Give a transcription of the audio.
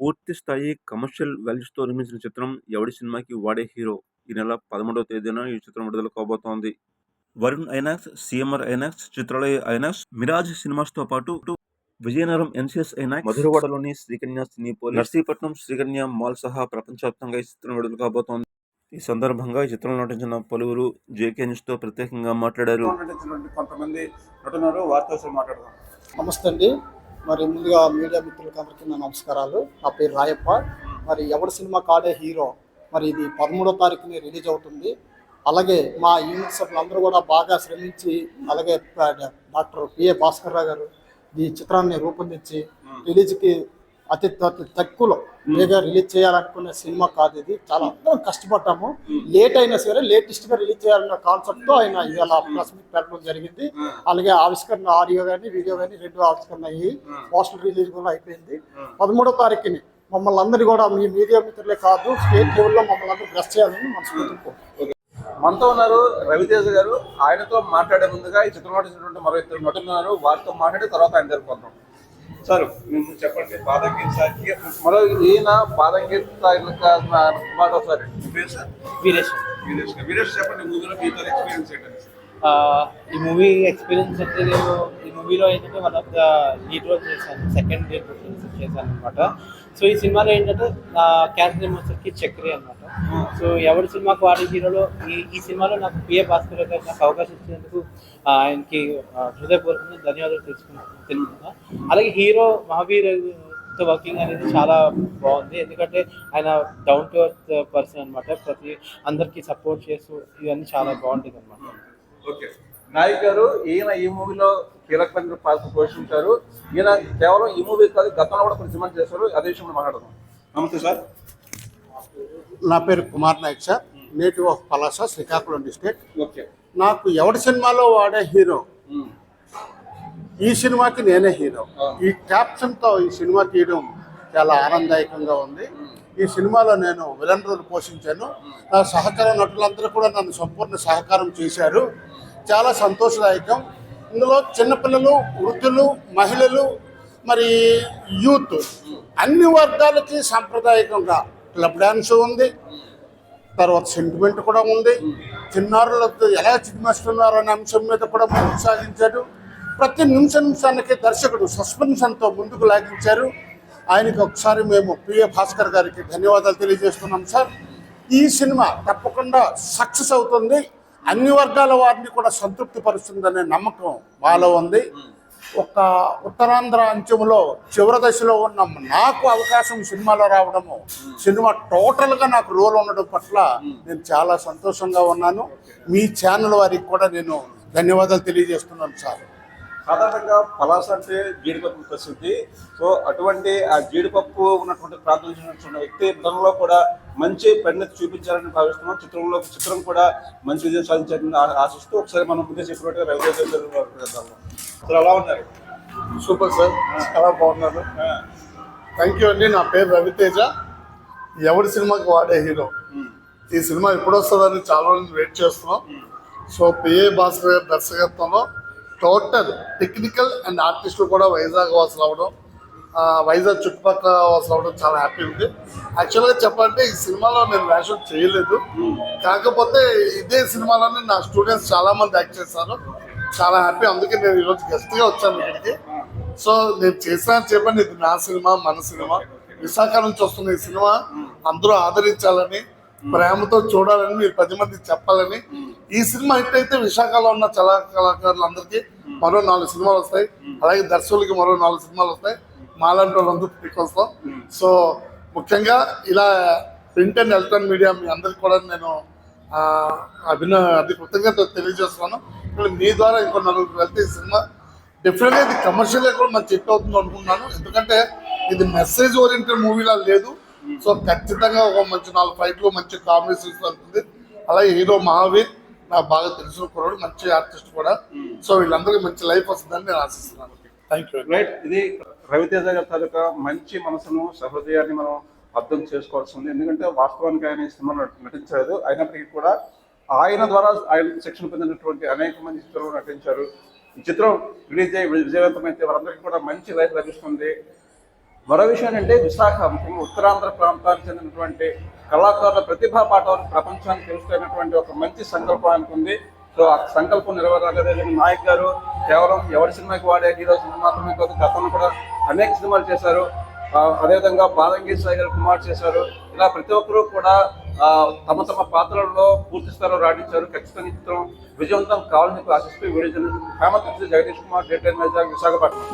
పూర్తి స్థాయి కమర్షియల్ వాల్యూస్‌తో నిర్మించిన చిత్రం 'ఎవడి' సినిమాకి వాడే హీరో. ఈ నెల 13వ తేదీన ఈ చిత్రం విడుదల కాబోతోంది. Varun INOX, CMR INOX, Chitralaya INOX, Miraj సినిమాస్‌తో పాటు విజయనగరం ఎన్సీఎస్ ఐనాక్స్, మధురవాడలోని శ్రీకన్య సినీపోలిస్, నర్సీపట్నం శ్రీకన్య మాల్ సహా ప్రపంచవ్యాప్తంగా ఈ చిత్రం విడుదల కాబోతోంది. ఈ సందర్భంగా ఈ చిత్రంలో నటించిన పలువురు జేకే న్యూస్‌తో ప్రత్యేకంగా మాట్లాడారు. కొంతమంది నటున్నారు వారితో మాట్లాడదాం నమస్తే అండి మరి ముందుగా మీడియా మిత్రులకు అందరికీ నా నమస్కారాలు. నా పేరు రాయప్ప. మరి ఎవరి సినిమా కాడే హీరో మరి ఇది పదమూడో తారీఖుని రిలీజ్ అవుతుంది. అలాగే మా యూనిట్ సభ్యులందరూ కూడా బాగా శ్రమించి అలాగే డాక్టర్ పిఏ భాస్కర్ రావు గారు ఈ చిత్రాన్ని రూపొందించి రిలీజ్కి అతి తక్కువలో వేగా రిలీజ్ చేయాలనుకునే సినిమా కాదు ఇది. చాలా అందరం కష్టపడ్డాము. లేట్ అయినా సరే లేటెస్ట్గా రిలీజ్ చేయాలన్న కాన్సెప్ట్తో ఆయన ఇవాళ ప్రెస్ మీట్ పెట్టడం జరిగింది. అలాగే ఆవిష్కరణ ఆడియో కానీ వీడియో కానీ రెండు ఆవిష్కరణ అయ్యి పోస్టర్ రిలీజ్ కూడా అయిపోయింది. పదమూడో తారీఖుని మమ్మల్ని అందరినీ కూడా మీ మీడియా మిత్రులే కాదు స్టేట్ లెవెల్లో మమ్మల్ని అందరూ బ్రెస్ చేయాలని కోరుకుంటున్నాను. మనతో ఉన్నారు రవితేజ గారు. ఆయనతో మాట్లాడే ముందుగా ఈ చిత్రంలో మరో ఇద్దరు నటులు ఉన్నారు. వారితో మాట్లాడి తర్వాత ఆయన జరుపుకుందాం సార్ మేము చెప్పండి బాదంగీర్ సార్కి మరో ఈయన ఒకసారి మీ పేరు సార్? వీరేష్ వీరేష్ గారు. వీరేష్ చెప్పండి మూవీలో మీతో ఎక్స్పీరియన్స్ ఏంటండి ఆ, ఈ మూవీ ఎక్స్పీరియన్స్ అంటే నేను ఈ మూవీలో ఏంటంటే one of the lead role చేశాను సెకండ్ లీడ్ రోల్ చేశాను అనమాట సో ఈ సినిమాలో ఏంటంటే నా క్యారెక్టర్ నేమ్ చక్రి అనమాట సో ఎవరి సినిమాకు వాడే హీరోలో ఈ ఈ సినిమాలో నాకు పిఏ భాస్కర్ గారు నాకు అవకాశం ఇచ్చినందుకు ఆయనకి హృదయపూర్వకంగా ధన్యవాదాలు తెలుసుకున్నాను తెలుపుతున్నా. అలాగే హీరో మహావీర్ వర్కింగ్ అనేది చాలా బాగుంది. ఎందుకంటే ఆయన డౌన్ టు అర్త్ పర్సన్ అనమాట ప్రతి అందరికి సపోర్ట్ చేస్తూ ఇవన్నీ చాలా బాగుంటుంది అనమాట ఓకే. నాయక్ గారు ఈయన ఈ మూవీలో కీలకమైన పాత్ర పోషించారు. ఈయన కేవలం ఈ మూవీ కాదు గతంలో కూడా కొన్ని సినిమాలు చేశారు. అదే విషయంలో మాట్లాడదాం. నమస్తే సార్. నా పేరు Kumar Naik sir. Native of Palasa Srikakulam district. Okay. నాకు ఎవడి సినిమాలో వాడే హీరో? ఈ సినిమాకి నేనే హీరో. ఈ క్యాప్షన్తో ఈ సినిమా తీయడం చాలా ఆనందదాయకంగా ఉంది. ఈ సినిమాలో నేను విలన్ రోల్ పోషించాను. నా సహకార నటులందరూ కూడా నన్ను సంపూర్ణ సహకారం చేశారు. చాలా సంతోషదాయకం. ఇందులో చిన్నపిల్లలు వృద్ధులు మహిళలు మరి యూత్ అన్ని వర్గాలకి సాంప్రదాయకంగా క్లబ్ డ్యాన్స్ ఉంది. తర్వాత సెంటిమెంట్ కూడా ఉంది. చిన్నారులతో ఎలా చిన్నస్తున్నారు అనే అంశం మీద కూడా కొనసాగించాడు ప్రతి నిమిష నిమిషానికి దర్శకుడు సస్పెన్షన్తో ముందుకు లాగించారు. ఆయనకి ఒకసారి మేము పిఏ భాస్కర్ గారికి ధన్యవాదాలు తెలియజేస్తున్నాం సార్. ఈ సినిమా తప్పకుండా సక్సెస్ అవుతుంది. అన్ని వర్గాల వారిని కూడా సంతృప్తి పరుస్తుందనే నమ్మకం మాలో ఉంది. ఒక ఉత్తరాంధ్ర అంచెములో చివరి దశలో ఉన్న నాకు అవకాశం సినిమాలో రావడము సినిమా టోటల్గా నాకు రోల్ ఉండడం పట్ల నేను చాలా సంతోషంగా ఉన్నాను. మీ ఛానల్ వారికి కూడా నేను ధన్యవాదాలు తెలియజేస్తున్నాను సార్. సాధారణంగా పలాస అంటే జీడిపప్పు ప్రసిద్ధి. సో అటువంటి ఆ జీడిపప్పు ఉన్నటువంటి ప్రాంతం ఉన్నటువంటి వ్యక్తి ఇతరులలో కూడా మంచి పరిణతి చూపించాలని భావిస్తున్నాం. చిత్రంలో చిత్రం కూడా మంచి విజయం సాధించాలని ఆశిస్తూ ఒకసారి మనం ముందే చెప్పినట్టుగా రవితేజ. సార్ అలా ఉన్నారు? Super sir. చాలా బాగున్నారు. థ్యాంక్ యూ అండి. నా పేరు రవితేజ. ఎవరి సినిమాకి వాడే హీరో? ఈ సినిమా ఎప్పుడు వస్తుందని చాలా రోజులు వెయిట్ చేస్తున్నాం. సో పిఏ భాస్కర్ గారి దర్శకత్వంలో టోటల్ టెక్నికల్ అండ్ ఆర్టిస్టులు కూడా వైజాగ్ వాసు అవ్వడం వైజాగ్ చుట్టుపక్కల వాసు అవ్వడం చాలా హ్యాపీ ఉంది. యాక్చువల్గా చెప్పాలంటే ఈ సినిమాలో నేను వేషం చేయలేదు. కాకపోతే ఇదే సినిమాలోనే నా స్టూడెంట్స్ చాలామంది యాక్ట్ చేశారు. చాలా హ్యాపీ. అందుకే నేను ఈరోజు గెస్ట్గా వచ్చాను ఇక్కడికి. సో నేను చేసిన చెప్పండి ఇది నా సినిమా మన సినిమా. విశాఖ నుంచి వస్తున్న ఈ సినిమా అందరూ ఆదరించాలని ప్రేమతో చూడాలని మీరు పది మంది చెప్పాలని ఈ సినిమా హిట్ అయితే విశాఖలో ఉన్న చాలా కళాకారులందరికీ మరో నాలుగు సినిమాలు వస్తాయి. అలాగే దర్శకులకి మరో నాలుగు సినిమాలు వస్తాయి. మాలాంటి వాళ్ళందరూ పనికి వస్తాం సో ముఖ్యంగా ఇలా ప్రింట్ అండ్ ఎలక్ట్రానిక్ మీడియా మీ అందరికి కూడా నేను అభిన అది కృతజ్ఞత తెలియజేస్తున్నాను. ఇప్పుడు మీ ద్వారా ఇంకో నలుగురు వెళ్తే ఈ సినిమా డెఫినెట్గా ఇది కమర్షియల్ కూడా మంచి హిట్ అవుతుంది అనుకుంటున్నాను. ఎందుకంటే ఇది మెసేజ్ ఓరియంటెడ్ మూవీలా లేదు. సో ఖచ్చితంగా ఒక మంచి నాలుగు ఫైట్లు మంచి కాంబినేషన్స్ వెళ్తుంది అలాగే హీరో మహావీర్ నాకు బాగా తెలిసిన కుర్రాడు మంచి ఆర్టిస్ట్ కూడా. సో వీళ్ళందరికీ మంచి లైఫ్ వస్తుందని నేను ఆశిస్తున్నాను. థ్యాంక్ యూ రైట్ ఇది రవితేజ గారి తాలూకా మంచి మనసును సహృదయాన్ని మనం అర్థం చేసుకోవాల్సి ఉంది ఎందుకంటే వాస్తవానికి ఆయన ఈ సినిమాలో నటించలేదు అయినప్పటికీ కూడా ఆయన ద్వారా ఆయన శిక్షణ పొందినటువంటి అనేక మంది చిత్రంలో నటించారు. ఈ చిత్రం రిలీజ్ అయ్యి విజయవంతమైతే వారందరికీ కూడా మంచి లైఫ్ లభిస్తుంది. మరో విషయం ఏంటంటే విశాఖ ముఖ్యంగా ఉత్తరాంధ్ర ప్రాంతానికి చెందినటువంటి కళాకారుల ప్రతిభా పాఠాలు ప్రపంచానికి తెలుసుకునేటువంటి ఒక మంచి సంకల్పం ఉంది. సో ఆ సంకల్పం నెరవేరగలిగిన నాయక్ గారు కేవలం ఎవరి సినిమాకి వాడే హీరో సినిమా మాత్రమే కాదు గతంలో కూడా అనేక సినిమాలు చేశారు. అదేవిధంగా బాలంగి సాయి గారు కుమార్ చేశారు. ఇలా ప్రతి ఒక్కరూ కూడా తమ తమ పాత్రల్లో పూర్తి స్థాయిలో రాణించారు. ఖచ్చితంగా చిత్రం విజయవంతం కావాలని ఆశిస్తూ video journalist Hemanth Jagadeesh Kumar dated Visakhapatnam.